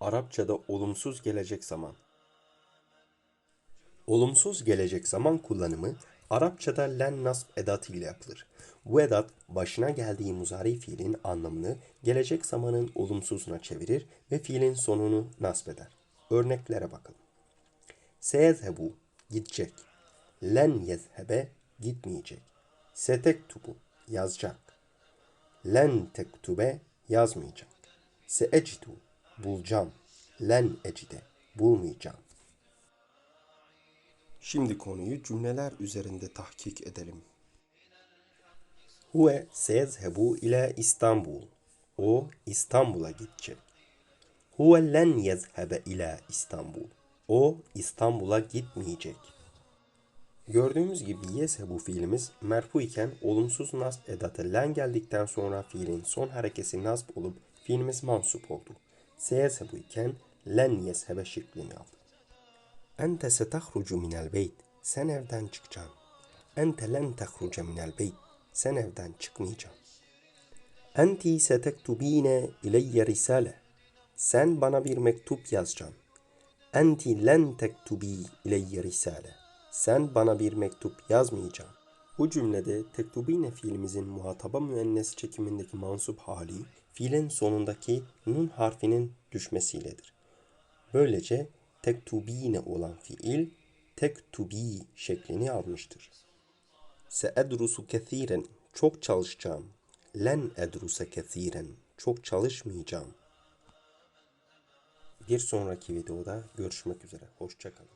Arapçada olumsuz gelecek zaman. Olumsuz gelecek zaman kullanımı Arapçada len nasb edatı ile yapılır. Bu edat başına geldiği muzari fiilin anlamını gelecek zamanın olumsuzuna çevirir ve fiilin sonunu nasb eder. Örneklere bakalım. Seyezhebu gidecek. Len yezhebe gitmeyecek. Setektubu yazacak. Len tektube yazmayacak. Seecidu bulacağım. Len ecide bulmayacağım. Şimdi konuyu cümleler üzerinde tahkik edelim. Huve seyezhebu ile İstanbul. O İstanbul'a gidecek. Huve len yezhebe ile İstanbul. O İstanbul'a gitmeyecek. Gördüğümüz gibi yezhebu fiilimiz merfu iken olumsuz nasb edatı len geldikten sonra fiilin son harekesi nasb olup fiilimiz mansup oldu. Seyezhebu iken len yezhebe şeklini aldı. Ente setahrucu minel beyt. Sen evden çıkacaksın. Ente len tehruce minel beyt. Sen evden çıkmayacaksın. Enti setektubine ileyye risale. Sen bana bir mektup yazacaksın. Enti len tektubi ileyye risale. Sen bana mektup yazmayacaksın. Bu cümlede tektubine fiilimizin muhataba müennes çekimindeki mansup hali fiilin sonundaki nun harfinin düşmesiyledir. Böylece tektubine olan fiil tektubi şeklini almıştır. Seedrusu kethiren çok çalışacağım. Len edruse kethiren çok çalışmayacağım. Bir sonraki videoda görüşmek üzere. Hoşçakalın.